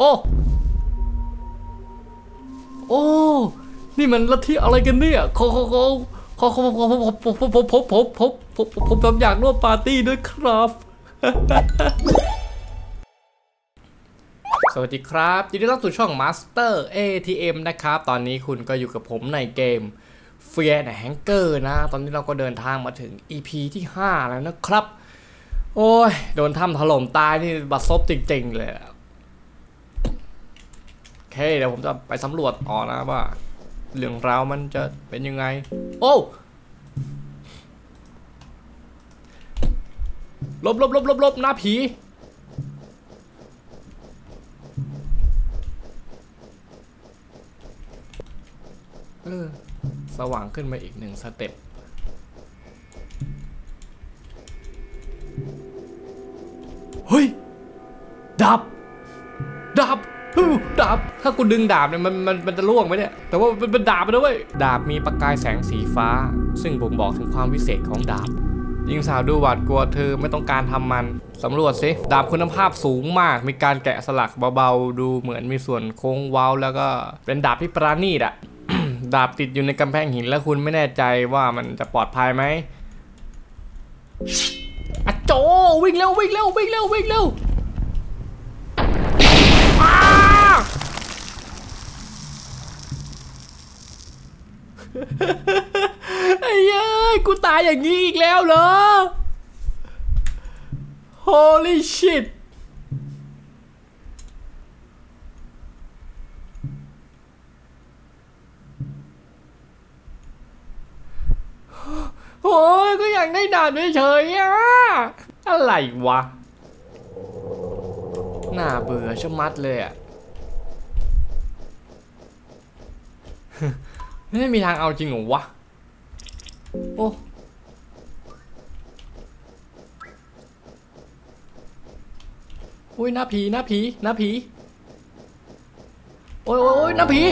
โอ้ โอ้ นี่มันลัทธิอะไรกันเนี่ยขอขอขอขอขอขอผมผมผมผมผมผมผมผมผมผมผมอยากร่วมปาร์ตี้ด้วยครับ สวัสดีครับยินดีต้อนรับสู่ช่อง Master ATM นะครับ ตอนนี้คุณก็อยู่กับผมในเกม Fear and Hanker นะ ตอนนี้เราก็เดินทางมาถึง EP ที่ 5 แล้วนะครับ โอ้ย โดนถ้ำถล่มตายนี่บัดซบจริง ๆ เลย เคเดี๋ยวผมจะไปสำรวจต่อนะว่า เรื่องราวมันจะเป็นยังไง โอ้ลบลบลบลบลบหน้าผี เออ สว่างขึ้นมาอีกหนึ่งสเต็ปเฮ้ยดาบดาบฮู้ดาบ ถ้ากูดึงดาบเนี่ยมันมันมันจะล่วงไหมเนี่ย แต่ว่ามันเป็นดาบไปนะเว้ย ดาบมีประกายแสงสีฟ้า ซึ่งบ่งบอกถึงความวิเศษของดาบยิงสาวดูหวาดกลัวเธอไม่ต้องการทำมันสำรวจสิดาบคุณภาพสูงมาก มีการแกะสลักเบาๆ ดูเหมือนมีส่วนโค้งเว้าแล้วก็เป็นดาบที่ประณีตอะดาบติดอยู่ในกำแพงหินแล้วคุณไม่แน่ใจว่ามันจะปลอดภัยไหมอะโจวิ่งเร็ววิ่งเร็ววิ่งเร็ววิ่งเร็วอ้า ไอ้ย้ยกูตายอย่างนี้อีกแล้วเหรอ Holy shit โอ้ยก็อยากได้ดาบเฉยๆอะอะไรวะ น่าเบื่อชะมัดเลยอะ ไม่มีทางเอาจริงเหรอวะ โอ้ อุ้ยหน้าผีหน้าผีหน้าผีโอ้ยโอ้ยโอ้ยหน้าผี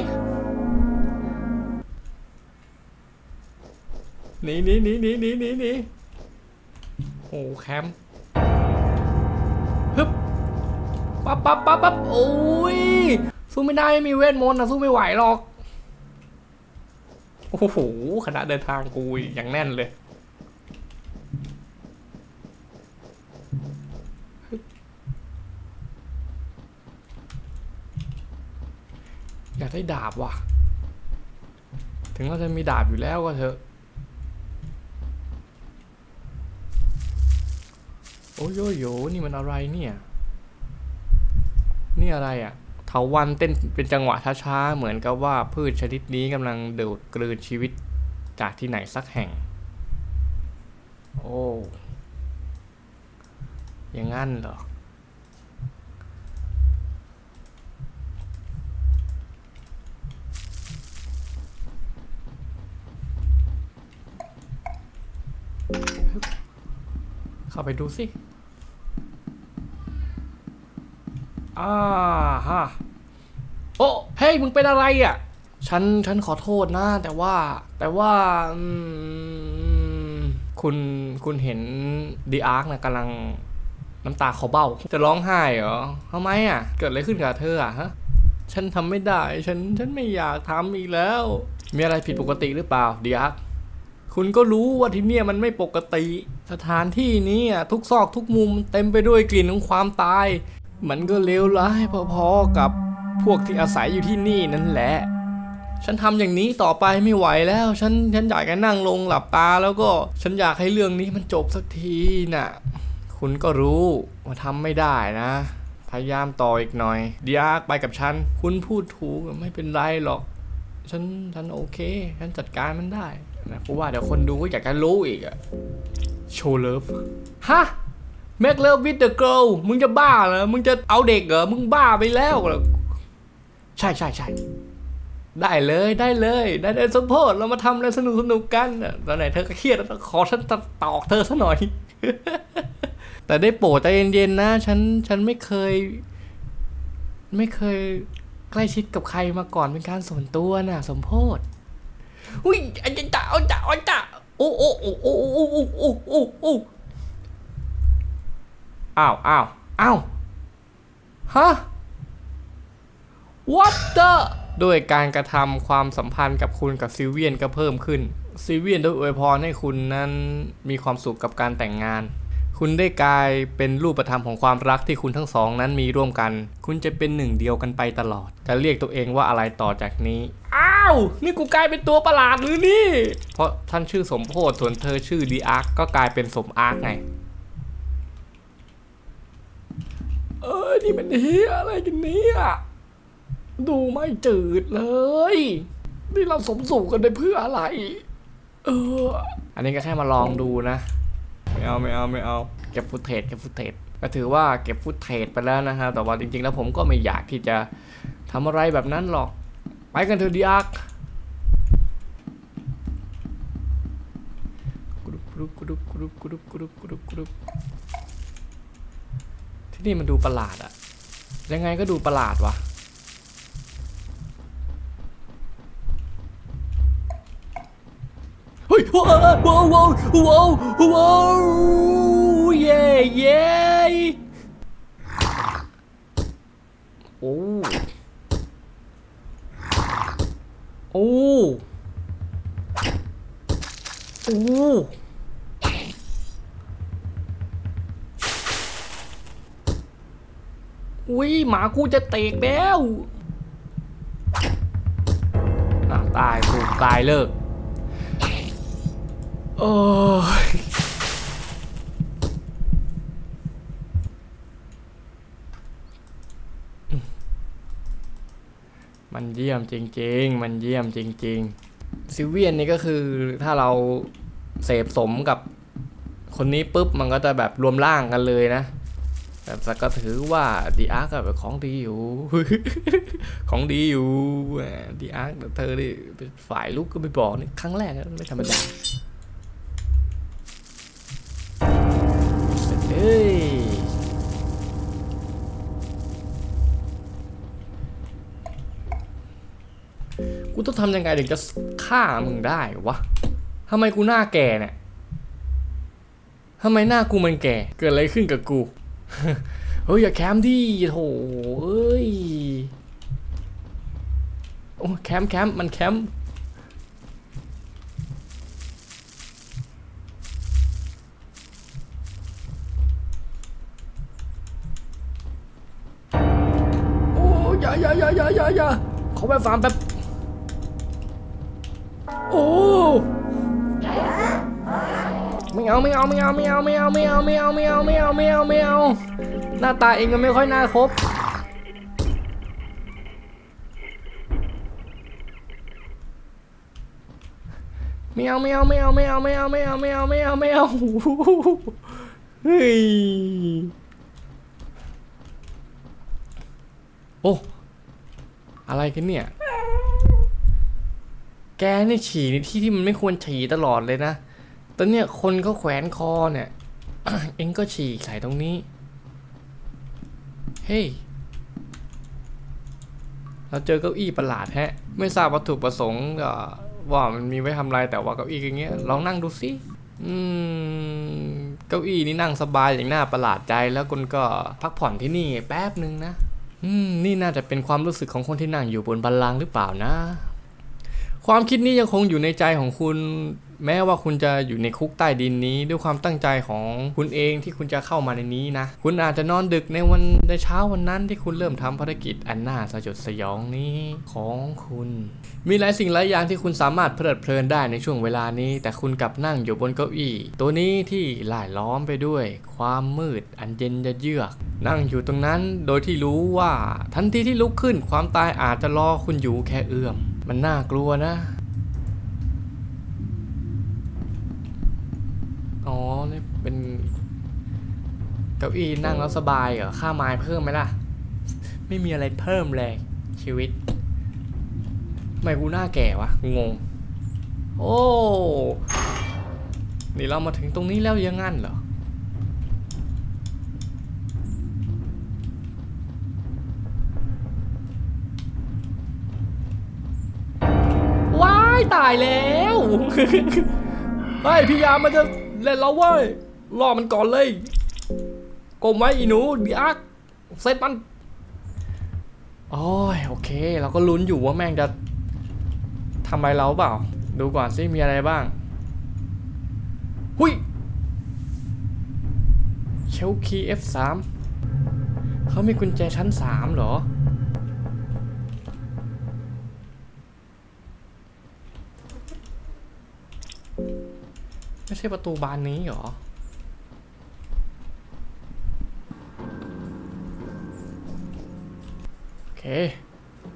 หนีหนีหนีหนีหนีหนีหนีโอ้แคมป์ฮึบปั๊บปั๊บปั๊บปั๊บโอ้ยสู้ไม่ได้ไม่มีเวทมนต์นะสู้ไม่ไหวหรอก โอ้โหขณะเดินทางกูอย่างแน่นเลย อยากได้ดาบว่ะ ถึงเราจะมีดาบอยู่แล้วก็เถอะ โอ้ยโยโยนี่มันอะไรเนี่ย นี่อะไรอะ่ะ เถาวันเต้นเป็นจังหวะช้าๆเหมือนกับว่าพืชชนิดนี้กำลังดูดกลืนชีวิตจากที่ไหนสักแห่ง โอ้อย่างงั้นเหรอเข้าไปดูสิ อ่าฮะโอ้เฮ้ยมึงเป็นอะไรอะ ฉันฉันขอโทษนะ แต่ว่า แต่ว่าคุณคุณเห็นดีอาร์คนะกำลังน้ำตาเขาเบ้า จะร้องไห้เหรอทำไมอะ เกิดอะไรขึ้นกับเธออะฮะฉันทำไม่ได้ ฉันฉันไม่อยากทำอีกแล้ว มีอะไรผิดปกติหรือเปล่าดีอาร์คคุณก็รู้ว่าที่เนี่ยมันไม่ปกติ สถานที่นี้อะทุกซอกทุกมุมเต็มไปด้วยกลิ่นของความตาย มันก็เลวร้ายพอๆกับพวกที่อาศัยอยู่ที่นี่นั่นแหละ ฉันทำอย่างนี้ต่อไปไม่ไหวแล้ว ฉันฉันอยากจะนั่งลงหลับตาแล้วก็ฉันอยากให้เรื่องนี้มันจบสักทีน่ะ คุณก็รู้ว่าทำไม่ได้นะ พยายามต่ออีกหน่อยเดียกไปกับฉัน คุณพูดถูกไม่เป็นไรหรอก ฉันฉันโอเค ฉันจัดการมันได้นะเพราะว่าเดี๋ยวคนดูก็อยากจะรู้อีกอะโชว์เลิฟฮะ make love with the girl มึงจะบ้าเหรอ มึงจะเอาเด็กเหรอ มึงบ้าไปแล้วเหรอ ใช่ใช่ใช่ ได้เลยได้เลย ได้ได้สมโพธเรามาทำอะไรสนุกสนุกกัน ตอนไหนเธอก็เครียดแล้วขอฉันตอกเธอซะหน่อย แต่ได้โปรดใจเย็นๆนะ ฉันฉันไม่เคย ไม่เคยใกล้ชิดกับใครมาก่อนเป็นการส่วนตัวน่ะ สมโพธอุ้ยอันจะเอาจะเอาจะโอ้โอ้โอ้โอ้โอ้โอ้โอ้โอ้าวอ้าวอ้าวฮะ What the ด้วยการกระทำความสัมพันธ์กับคุณกับซิเวียนก็เพิ่มขึ้น ซิเวียนได้อวยพรให้คุณนั้นมีความสุขกับการแต่งงาน คุณได้กลายเป็นรูปธรรมของความรักที่คุณทั้งสองนั้นมีร่วมกัน คุณจะเป็นหนึ่งเดียวกันไปตลอด จะเรียกตัวเองว่าอะไรต่อจากนี้ อ้าว นี่กูกลายเป็นตัวประหลาดหรือนี่ เพราะท่านชื่อสมโพธส่วนเธอชื่อดีอาร์กก็กลายเป็นสมอาร์กไง เออนี่มันเฮียอะไรกันเนี่ยดูไม่จืดเลย นี่เราสมสู่กันไปเพื่ออะไร เออ อันนี้ก็แค่มาลองดูนะ ไม่เอาไม่เอาไม่เอาเก็บฟุตเทจเก็บฟุตเทจก็ถือว่าเก็บฟุตเทจไปแล้วนะครับแต่ว่าจริง ๆ แล้วผมก็ไม่อยากที่จะทำอะไรแบบนั้นหรอก ไปกันเถอะดิอาร์กกรุบกรุบกรุบกรุบกรุบกรุบกรุบ ที่นี่มันดูประหลาดอะยังไงก็ดูประหลาดวะเฮ้ยว้าวว้าวว้าวว้าวว้าวเย่เย่โอ้โอ้โอ้อุ้ ยหมากูจะเตกแล้วตายถูตายเลิก โอ้ยมันเยี่ยมจริง ๆ มันเยี่ยมจริง ๆ ซิเวียนนี่ก็คือถ้าเราเสพสมกับคนนี้ปุ๊บมันก็จะแบบรวมร่างกันเลยนะ แต่ก็ถือว่าดีอาร์กแบบของดีอยู่ ของดีอยู่ดีอาร์กเธอนี่เป็นฝ่ายลุกก็ไปบอกนี่ครั้งแรกนะไม่ธรรมดาเฮ้ยกูต้องทำยังไงถึงจะฆ่ามึงได้วะทำไมกูหน้าแก่เนี่ยทำไมหน้ากูมันแก่ เกิดอะไรขึ้นกับกู เฮ้ยอย่าแคมดิโถเอ้ยโอ้แคมแคมมันแคมโอ้ยอย่าอย่าอย่าอย่าอย่าอย่าขอไปฟาร์มแป๊บ เอาไม่เอาไม่เอาไม่เอาไม่เอาไม่เอาไม่เอาไม่เอาไม่เอาไม่เอาไม่เอาหน้าตาเองก็ไม่ค่อยน่าคบไม่เอาไม่เอาไม่เอาไม่เอาไม่เอาไม่เอาไม่เอาไม่เอาไม่เอาเฮ้ยโอ้อะไรกันเนี่ย แกนี่ฉี่ในที่ที่มันไม่ควรฉี่ตลอดเลยนะ ตอนเนี้ยคนเขาแขวนคอเนี่ย เอ็งก็ฉี่ใส่ตรงนี้ เฮ้ยเราเจอเก้าอี้ประหลาดแฮะ ไม่ทราบวัตถุประสงค์ว่ามันมีไว้ทำอะไรแต่ว่าเก้าอี้อย่างเงี้ยลองนั่งดูสิอืมเก้าอี้นี่นั่งสบายอย่างน่าประหลาดใจแล้วคุณก็พักผ่อนที่นี่แป๊บหนึ่งนะอืมนี่น่าจะเป็นความรู้สึกของคนที่นั่งอยู่บนบัลลังก์หรือเปล่านะ ความคิดนี้ยังคงอยู่ในใจของคุณ แม้ว่าคุณจะอยู่ในคุกใต้ดินนี้ ด้วยความตั้งใจของคุณเองที่คุณจะเข้ามาในนี้นะ คุณอาจจะนอนดึกในวันในเช้าวันนั้นที่คุณเริ่มทำภารกิจอันน่าสยดสยองนี้ของคุณ มีหลายสิ่งหลายอย่างที่คุณสามารถเพลิดเพลินได้ในช่วงเวลานี้ แต่คุณกลับนั่งอยู่บนเก้าอี้ ตัวนี้ที่หล่ายล้อมไปด้วย ความมืดอันเย็นยะเยือกนั่งอยู่ตรงนั้นโดยที่รู้ว่าทันทีที่ลุกขึ้นความตายอาจจะรอคุณอยู่แค่เอื้อม มันน่ากลัวนะ อ๋อนี่เป็นเก้าอี้นั่งแล้วสบายเหรอ ค่าไม้เพิ่มไหมล่ะ ไม่มีอะไรเพิ่มเลยชีวิตทำไมกูหน้าแก่วะ งง โอ้ นี่เรามาถึงตรงนี้แล้วยังงั้นเหรอ ว้าย ตายแล้ว เฮ้ย พี่ยามมันจะ เล่นเราเว้ยล่อมันก่อนเลยกลมไว้อีหนูดีอาร์คเซตมันโอ้ยโอเคเราก็ลุ้นอยู่ว่าแม่งจะทำอะไรเราเปล่า ดูก่อนซิมีอะไรบ้าง หุยเชลคี F3 เขามีกุญแจชั้น 3 เหรอ ใช่ประตูบานนี้เหรอ โอเค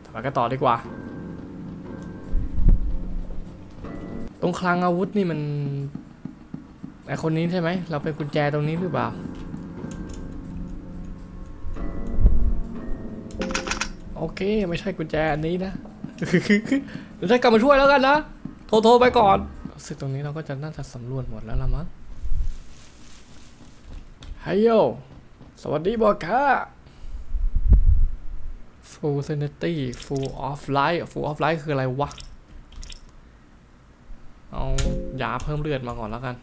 ต่อไปกันต่อดีกว่า ตรงคลังอาวุธนี่มันไอคนนี้ใช่ไหม เราเป็นกุญแจตรงนี้หรือเปล่า โอเค ไม่ใช่กุญแจอันนี้นะเดี๋ยวฉันกลับมาช่วยแล้วกันนะ โทรโทรไปก่อน ซึ่งตรงนี้เราก็จะน่าจะสำรวจหมดแล้วละมั้งไฮโย สวัสดีบอค่ะ full sanity full of light full of light คืออะไรวะ เอายาเพิ่มเลือดมาก่อนแล้วกัน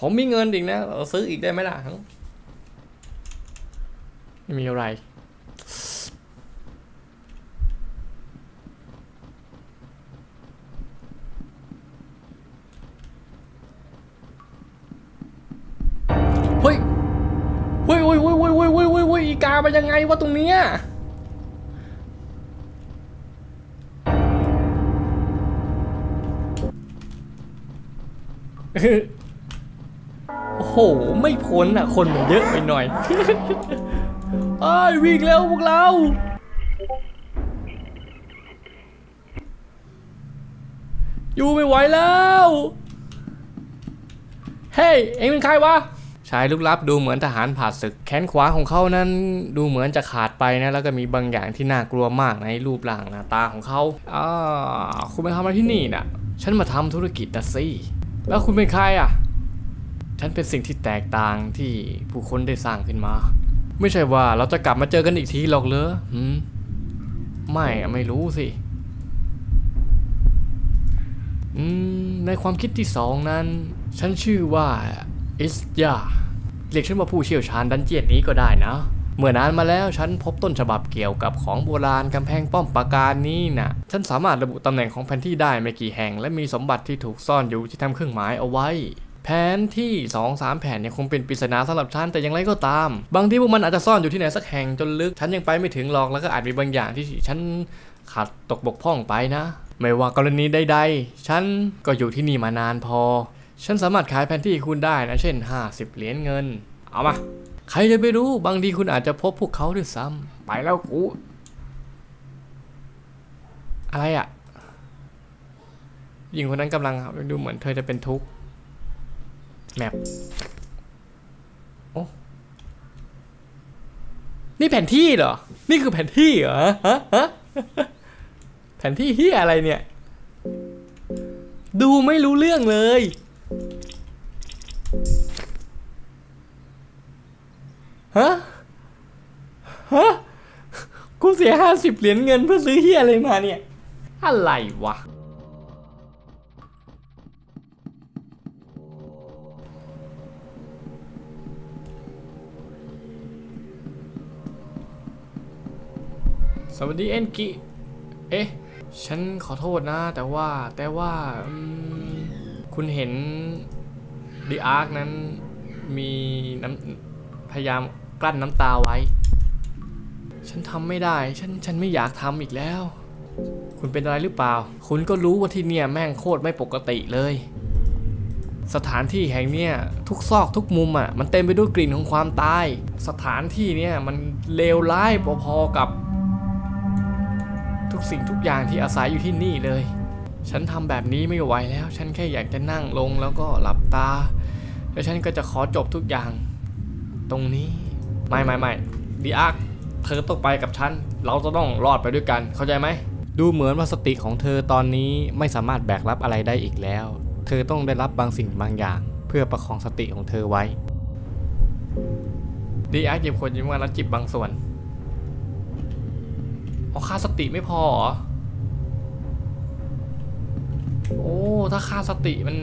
ผมมีเงินอีกนะ เราซื้ออีกได้ไหมล่ะ ไม่มีอะไร โอ้โห ไม่พ้นอะ คนมันเยอะไปหน่อยไอ้ยวิ่งเร็วพวกเราอยู่ไม่ไหวแล้ว เฮ้ย เอ็งเป็นใครวะ ชายลึกลับดูเหมือนทหารผ่าศึก แขนขวาของเขานั้นดูเหมือนจะขาดไปนะ แล้วก็มีบางอย่างที่น่ากลัวมากในรูปร่างหน้าตาของเขาอ่าคุณมาทำอะไรที่นี่น่ะ ฉันมาทำธุรกิจนะสิ แล้วคุณเป็นใครอะ ฉันเป็นสิ่งที่แตกต่างที่ผู้คนได้สร้างขึ้นมา ไม่ใช่ว่าเราจะกลับมาเจอกันอีกทีหรอกเหรอหืมไม่ไม่รู้สิ อืม ในความคิดที่สองนั้น ฉันชื่อว่าอิสยาเรียกฉันว่าผู้เชี่ยวชาญดันเจียนนี้ก็ได้นะ มื่อนานมาแล้วฉันพบต้นฉบับเกี่ยวกับของโบราณกำแพงป้อมปราการนี้นะฉันสามารถระบุตำแหน่งของแผนที่ได้ไม่กี่แห่ง และมีสมบัติที่ถูกซ่อนอยู่ที่ทำเครื่องหมายเอาไว้ แผนที่2อสามแผนเนี่ยคงเป็นปริศนาสำหรับฉันแต่อย่างไรก็ตาม บางที่พวกมันอาจจะซ่อนอยู่ที่ไหนสักแห่งจนลึก ฉันยังไปไม่ถึงหรอกแล้วก็อาจมีบางอย่างที่ฉันขาดตกบกพร่องไปนะ ไม่ว่ากรณีใดๆ ฉันก็อยู่ที่นี่มานานพอ ฉันสามารถขายแผนที่คุณได้นะ เช่น 50 เหรียญเงิน เอามา ใครจะไปรู้บางทีคุณอาจจะพบพวกเขาด้วยซ้ำไปแล้วกูอะไรอะ่ะหญิงคนนั้นกำลังดูเหมือนเธอจะเป็นทุกข์แมปโอ้นี่แผนที่เหรอ นี่คือแผนที่เหรอฮะฮะแผนที่เฮียอะไรเนี่ย ดูไม่รู้เรื่องเลย ฮะ ฮะ กูเสียห้าสิบเหรียญเงินเพื่อซื้อเฮียอะไรมาเนี่ย อะไรวะ สวัสดีเอ็นกิ เอ๊ะ ฉันขอโทษนะ แต่ว่าแต่ว่าคุณเห็นดีอาร์คนั้นมีน้ำพยายาม กลั้นน้ำตาไว้ ฉันทำไม่ได้ ฉัน ฉันไม่อยากทำอีกแล้ว คุณเป็นอะไรหรือเปล่า คุณก็รู้ว่าที่เนี่ยแม่งโคตรไม่ปกติเลย สถานที่แห่งเนี้ยทุกซอกทุกมุมอะ มันเต็มไปด้วยกลิ่นของความตาย สถานที่เนี่ยมันเลวร้ายพอๆกับ ทุกสิ่งทุกอย่างที่อาศัยอยู่ที่นี่เลยฉันทำแบบนี้ไม่ไหวแล้ว ฉันแค่อยากจะนั่งลงแล้วก็หลับตา แล้วฉันก็จะขอจบทุกอย่าง ตรงนี้ ไม่ไม่ไม่ดีอาร์คเธอต้องไปกับฉัน เราจะต้องรอดไปด้วยกัน เข้าใจไหม ดูเหมือนว่าสติของเธอตอนนี้ไม่สามารถแบกรับอะไรได้อีกแล้ว เธอต้องได้รับบางสิ่งบางอย่าง เพื่อประคองสติของเธอไว้ ดีอาร์คหยิบคนยิ้มมาแล้วจิบบางส่วนเอาค่าสติไม่พอหรอ โอ้ ถ้าค่าสติมัน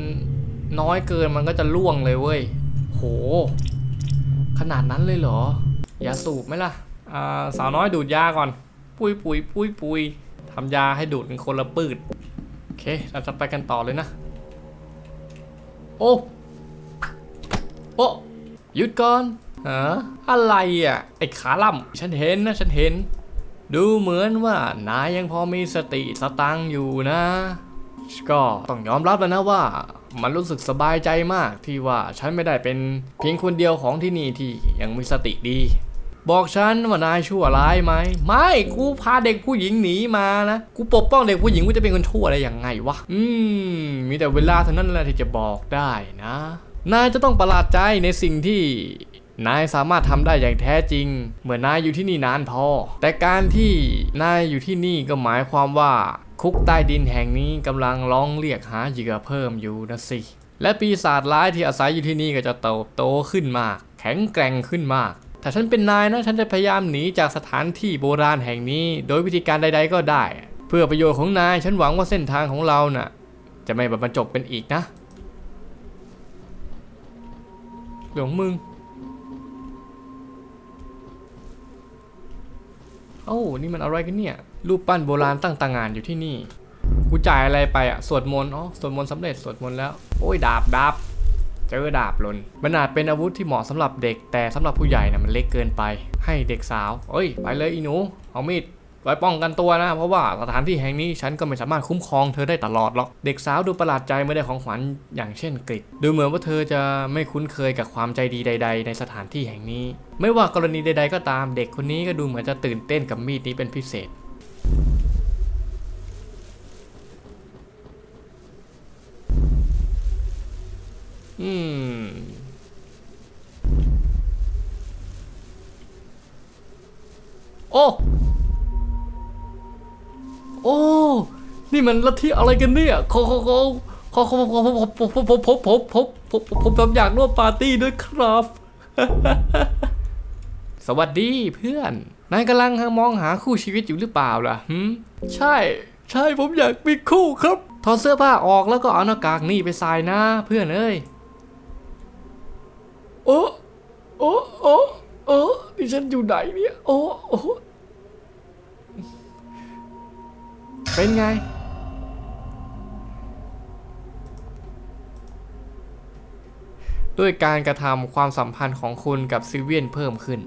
น้อยเกินมันก็จะล่วงเลยเว้ย โห ขนาดนั้นเลยเหรออย่าสูบไหมล่ะอ่าสาวน้อยดูดยาก่อน ปุยปุยปุยปุยทำยาให้ดูดเป็นคนละปืดโอเค เราจะไปกันต่อเลยนะ โอ้โอ้หยุดก่อนฮะอะไรอะ ไอ้ขาล่ำฉันเห็นนะ ฉันเห็น ดูเหมือนว่านายยังพอมีสติสตังอยู่นะ ก็ต้องยอมรับแล้วนะว่า มันรู้สึกสบายใจมากที่ว่าฉันไม่ได้เป็นเพียงคนเดียวของที่นี่ที่ยังมีสติดี บอกฉันว่านายชั่วร้ายไหมไม่กูพาเด็กผู้หญิงหนีมานะกูปกป้องเด็กผู้หญิงกูจะเป็นคนชั่วอะไรอย่างไงวะอืมมีแต่เวลาเท่านั้นแหละที่จะบอกได้นะ นายจะต้องประหลาดใจในสิ่งที่นายสามารถทำได้อย่างแท้จริง เมื่อนายอยู่ที่นี่นานพอ แต่การที่นายอยู่ที่นี่ก็หมายความว่า คุกใต้ดินแห่งนี้กำลังร้องเรียกหาเหยื่อเพิ่มอยู่นะสิ และปีศาจร้ายที่อาศัยอยู่ที่นี่ก็จะเติบโตขึ้นมาก แข็งแกร่งขึ้นมากถ้าฉันเป็นนายนะ ฉันจะพยายามหนีจากสถานที่โบราณแห่งนี้ โดยวิธีการใด ๆ ก็ได้ เพื่อประโยชน์ของนาย ฉันหวังว่าเส้นทางของเราน่ะ จะไม่บรรจบเป็นอีกนะ หลวงมึง โอ้นี่มันอะไรกันเนี่ย รูปปั้นโบราณตั้งต่างานอยู่ที่นี่ กูจ่ายอะไรไปอะสวดมนต์ อ๋อ สวดมนต์สำเร็จ สวดมนต์แล้ว โอ้ย ดาบดาบเจอดาบลนมันอาจเป็นอาวุธที่เหมาะสำหรับเด็ก แต่สำหรับผู้ใหญ่นะมันเล็กเกินไป ให้เด็กสาว เอ้ย ไปเลยอีหนู เอามีด ไว้ป้องกันตัวนะเพราะว่าสถานที่แห่งนี้ฉันก็ไม่สามารถคุ้มครองเธอได้ตลอดหรอก เด็กสาวดูประหลาดใจเมื่อได้ของขวัญอย่างเช่นกริดดูเหมือนว่าเธอจะไม่คุ้นเคยกับความใจดีใด ๆ ในสถานที่แห่งนี้ ไม่ว่ากรณีใด ๆ ก็ตามเด็กคนนี้ก็ดูเหมือนจะตื่นเต้นกับมีดนี้เป็นพิเศษอืมโอ้ โอ้ นี่มันลัทธิอะไรกันเนี่ยขอขอขอขอขอขอผมผมผมผมผมผมผมผมผมผมอยากร่วมปาร์ตี้ด้วยครับ สวัสดีเพื่อน นายกำลังมองหาคู่ชีวิตอยู่หรือเปล่าล่ะหืมใช่ ใช่ผมอยากมีคู่ครับ ถอดเสื้อผ้าออกแล้วก็เอาหน้ากากนี่ไปใส่นะ เพื่อนเอ้ย โอ้โอ้โอ้โอ้ดิฉันอยู่ไหนเนี่ย โอ้โอ้ เป็นไง ด้วยการกระทำความสัมพันธ์ของคุณกับซิเวียนเพิ่มขึ้น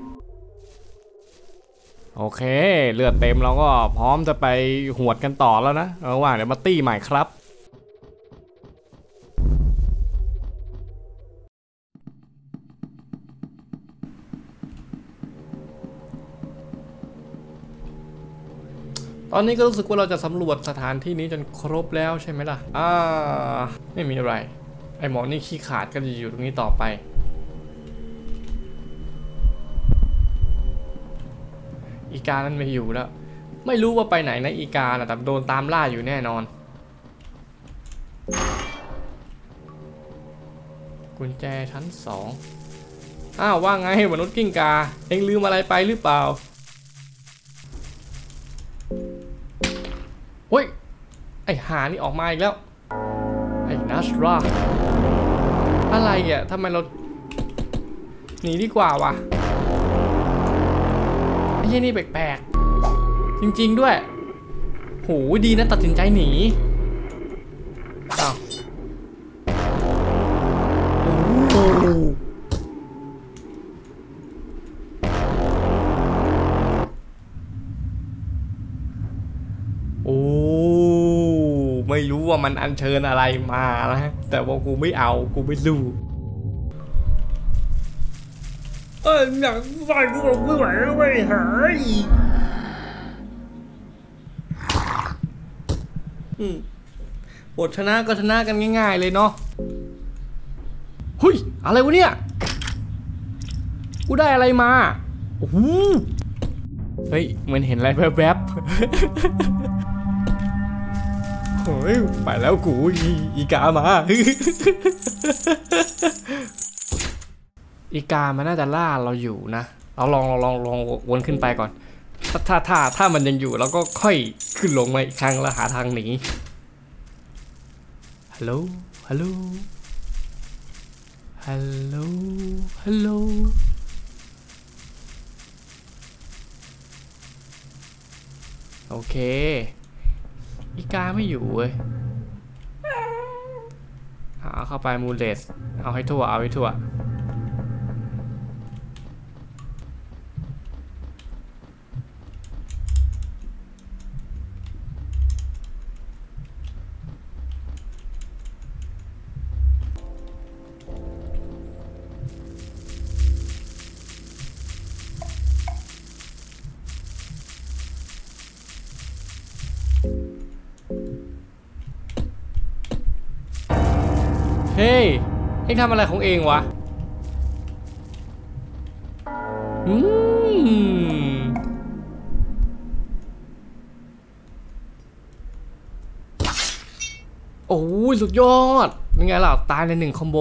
โอเค เลือดเต็มเราก็พร้อมจะไปหวดกันต่อแล้วนะระหว่างเดี๋ยวมาตี้ใหม่ครับ ตอนนี้ก็รู้สึกว่าเราจะสำรวจสถานที่นี้จนครบแล้วใช่ไหมล่ะ อ่า ไม่มีอะไร ไอหมอนี่ขี้ขาดก็จะอยู่ตรงนี้ต่อไปอีกานั้นไม่อยู่แล้ว ไม่รู้ว่าไปไหนนะอีกาน่ะแต่โดนตามล่าอยู่แน่นอน กุญแจชั้นสองอ้าวว่าไงมนุษย์กิ้งกา เอ็งลืมอะไรไปหรือเปล่า อ้หานี่ออกมาอีกแล้ว ไอ้นัสราอะไรอะทำไมเราหนีดีกว่าวะไอ้เหี้ยนี่แปลกๆ จริง ๆ ด้วย โห ดีนะตัดสินใจหนีอ้าว รู้ว่ามันอัญเชิญอะไรมานะแต่ว่ากูไม่เอากูไม่รู้เอ้ยอยากใส่กูบอกไม่ไหวแล้วไม่หายอืมบทชนะก็ชนะกันง่ายๆเลยเนาะเฮ้ยอะไรวะเนี่ย กูได้อะไรมา โอ้โห เฮ้ย เหมือนเห็นอะไรแวบๆ เฮ้ยไปแล้วกูอีอีกามา อีกามันน่าจะล่าเราอยู่นะเราลองลองลองวนขึ้นไปก่อน ถ้าถ้าถ้าถ้ามันยังอยู่เราก็ค่อยขึ้นลงมาอีกครั้งแล้วหาทางหนีฮัลโหลฮัลโหลฮัลโหลฮัลโหลโอเค อีกาไม่อยู่เว้ยเอาเข้าไปมูเลสเอาให้ทั่วเอาให้ทั่ว ฮ้ยเอ็งทำอะไรของเองวะอืมโอ้ยสุดยอดเป็นไงล่ะ ตายในหนึ่งคอมโบ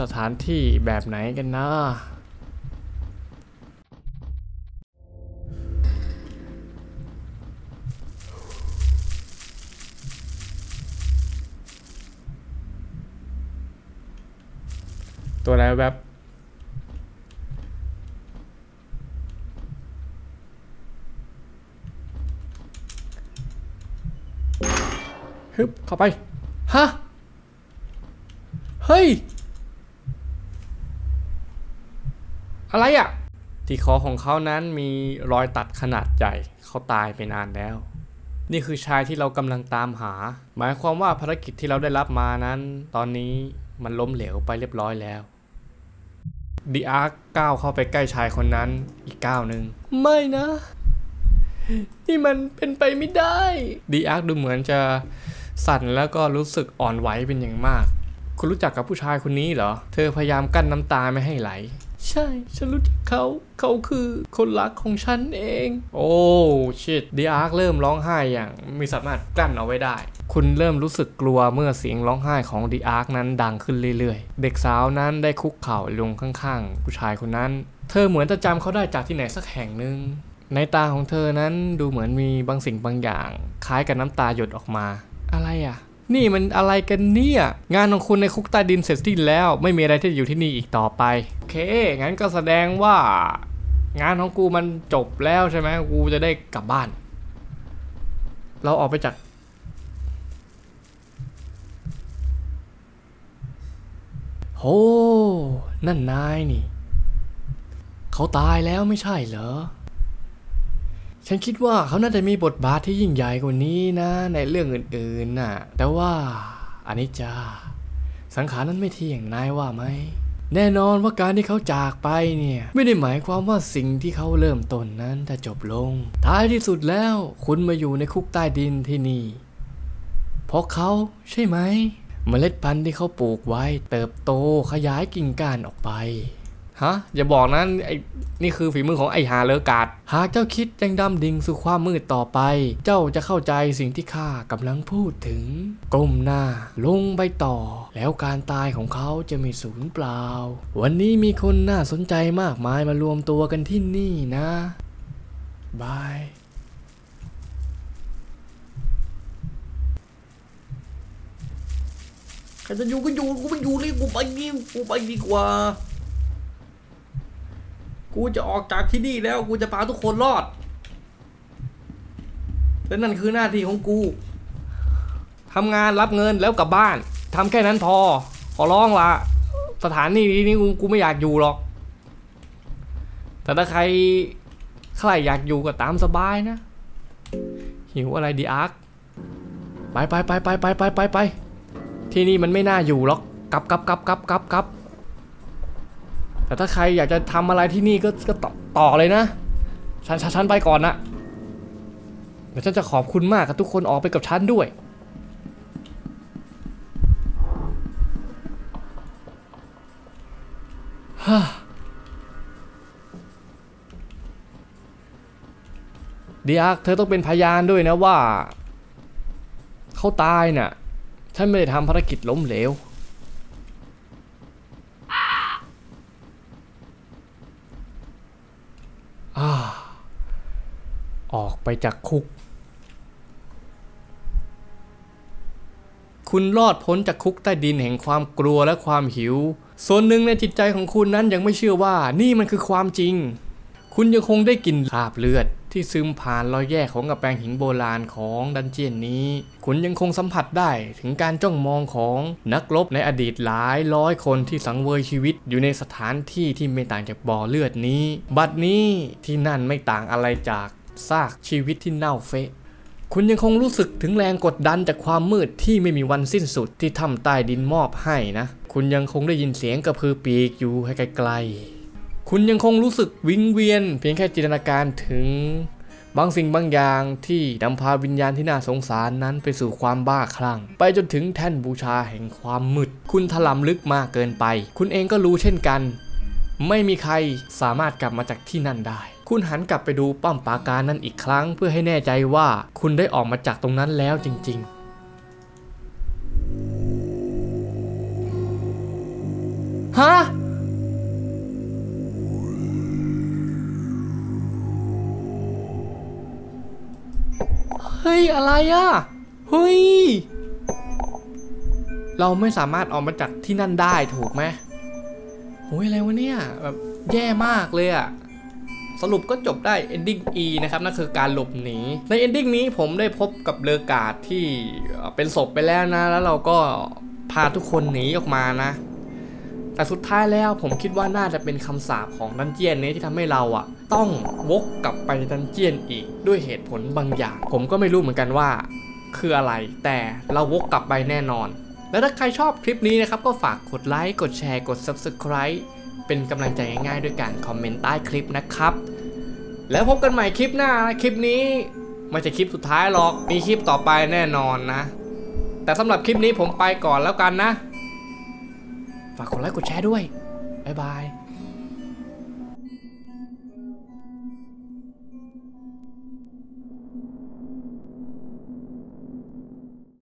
สถานที่แบบไหนกันนะ ตัวอะไรแบบฮึบเข้าไป ฮะ เฮ้ย อะไรอะ่ะ ที่คอของเขานั้นมีรอยตัดขนาดใหญ่เขาตายไปนานแล้ว นี่คือชายที่เรากำลังตามหา หมายความว่าภารกิจที่เราได้รับมานั้น ตอนนี้มันล้มเหลวไปเรียบร้อยแล้วดีอาร์ก้าวเข้าไปใกล้ชายคนนั้นอีกก้าวหนึ่งไม่นะนี่มันเป็นไปไม่ได้ดีอาร์ดูเหมือนจะสั่นแล้วก็รู้สึกอ่อนไหวเป็นอย่างมาก คุณรู้จักกับผู้ชายคนนี้เหรอ เธอพยายามกั้นน้ำตาไม่ให้ไหล ใช่ ฉันรู้จักเขา เขาคือคนรักของฉันเอง โอ้ชิตดีอาร์เริ่มร้องไห้อย่างไม่สามารถกลั้นเอาไว้ได้ คุณเริ่มรู้สึกกลัวเมื่อเสียงร้องไห้ของดีอาร์นั้นดังขึ้นเรื่อยๆ เด็กสาวนั้นได้คุกเข่าลงข้างๆ ผู้ชายคนนั้น เธอเหมือนจะจำเขาได้จากที่ไหนสักแห่งหนึ่งในตาของเธอนั้นดูเหมือนมีบางสิ่งบางอย่าง คล้ายกับน้ำตาหยดออกมา อะไรอะ นี่มันอะไรกันเนี่ย งานของคุณในคุกใต้ดินเสร็จสิ้นแล้วไม่มีอะไรที่อยู่ที่นี่อีกต่อไป โอเค งั้นก็แสดงว่า งานของกูมันจบแล้วใช่ไหมกูจะได้กลับบ้าน เราออกไปจากโอ้นั่นนายนี่ เขาตายแล้วไม่ใช่เหรอ ฉันคิดว่าเขาน่าจะมีบทบาทที่ยิ่งใหญ่กว่านี้นะ ในเรื่องอื่นๆน่ะ แต่ว่าอันนี้จ้าสังขารนั้นไม่เที่ยงนายว่าไหมแน่นอนว่าการที่เขาจากไปเนี่ย ไม่ได้หมายความว่าสิ่งที่เขาเริ่มต้นนั้นจะจบลง ท้ายที่สุดแล้วคุณมาอยู่ในคุกใต้ดินที่นี่ เพราะเขาใช่ไหมเมล็ดพันธุ์ที่เขาปลูกไว้ เติบโตขยายกิ่งก้านออกไป ฮะอย่าบอกนะไอ้นี่คือฝีมือของไอ้หาเลอกาดหากเจ้าคิดยังดำดิ่งสู่ความมืดต่อไป เจ้าจะเข้าใจสิ่งที่ข้ากำลังพูดถึงก้มหน้า ลงไปต่อ แล้วการตายของเขาจะไม่สูญเปล่า วันนี้มีคนน่าสนใจมากมายมารวมตัวกันที่นี่นะบายใครจะอยู่ก็อยู่กูไม่อยู่เลยกูไปนี่กูไปดีกว่า กูจะออกจากที่นี่แล้วกูจะพาทุกคนรอด และนั่นคือหน้าที่ของกูทำงานรับเงินแล้วกลับบ้านทำแค่นั้นพอ ขอร้องละสถานที่นี้กูกูไม่อยากอยู่หรอก แต่ถ้าใครใครอยากอยู่ก็ตามสบายนะ หิวอะไรดีอาร์คไปไปไปไปไปไปไปไปที่นี่มันไม่น่าอยู่หรอกกลับกลับกลับกลับกลับกลับ แต่ถ้าใครอยากจะทำอะไรที่นี่ก็ก็ต่อต่อเลยนะฉันฉันไปก่อนนะเดี๋ยวฉันจะขอบคุณมากกับทุกคนออกไปกับฉันด้วยฮ่าเดียกเธอต้องเป็นพยานด้วยนะว่า เขาตายน่ะ ฉันไม่ได้ทำภารกิจล้มเหลว อ่า ออก ไปจากคุก คุณรอดพ้นจากคุกใต้ดินแห่งความกลัวและความหิว ส่วนหนึ่งในจิตใจของคุณนั้นยังไม่เชื่อว่านี่มันคือความจริง คุณยังคงได้กลินคราบเลือดที่ซึมผ่านรอยแยกของกระแปงหินโบราณของดันเจียนนี้ คุณยังคงสัมผัสได้ถึงการจ้องมองของนักรบในอดีตหลายร้อยคนที่สังเวยชีวิตอยู่ในสถานที่ที่ไม่ต่างจากบ่อเลือดนี้ บัดนี้ที่นั่นไม่ต่างอะไรจาก ซากชีวิตที่เน่าเฟะ คุณยังคงรู้สึกถึงแรงกดดันจากความมืดที่ไม่มีวันสิ้นสุดที่ถ้ำใต้ดินมอบให้นะ คุณยังคงได้ยินเสียงกระพือปีกอยู่ให้ไกลๆ คุณยังคงรู้สึกวิงเวียน เพียงแค่จินตนาการถึง บางสิ่งบางอย่างที่นำพาวิญญาณที่น่าสงสารนั้นไปสู่ความบ้าคลั่ง ไปจนถึงแท่นบูชาแห่งความมืด คุณถลำลึกมากเกินไป คุณเองก็รู้เช่นกัน ไม่มีใครสามารถกลับมาจากที่นั่นได้ คุณหันกลับไปดูป้อมปราการนั้นอีกครั้ง เพื่อให้แน่ใจว่าคุณได้ออกมาจากตรงนั้นแล้วจริง ๆฮะเฮ้ย อะไรอะเฮ้ย เราไม่สามารถออกมาจากที่นั่นได้ถูกไหมโอ้ยอะไรวะเนี่ย แบบแย่มากเลยอะ สรุปก็จบได้ ending E นะครับนั่นคือการหลบหนี ใน ending นี้ผมได้พบกับเลอกาดที่เป็นศพไปแล้วนะ แล้วเราก็พาทุกคนหนีออกมานะ แต่สุดท้ายแล้วผมคิดว่าน่าจะเป็นคำสาปของดันเจียนนี้ที่ทำให้เราอะต้องวกกลับไปดันเจียนอีกด้วยเหตุผลบางอย่าง ผมก็ไม่รู้เหมือนกันว่า คืออะไร แต่เราวกกลับไปแน่นอน แล้วถ้าใครชอบคลิปนี้นะครับก็ฝากกดไลค์กดแชร์กด Subscribe เป็นกำลังใจง่ายๆ ด้วยการคอมเมนต์ใต้คลิปนะครับ แล้วพบกันใหม่คลิปหน้านะคลิปนี้ไม่ใช่คลิปสุดท้ายหรอกมีคลิปต่อไปแน่นอนนะ แต่สำหรับคลิปนี้ผมไปก่อนแล้วกันนะ ฝากกดไลค์กดแชร์ด้วยบ๊ายบาย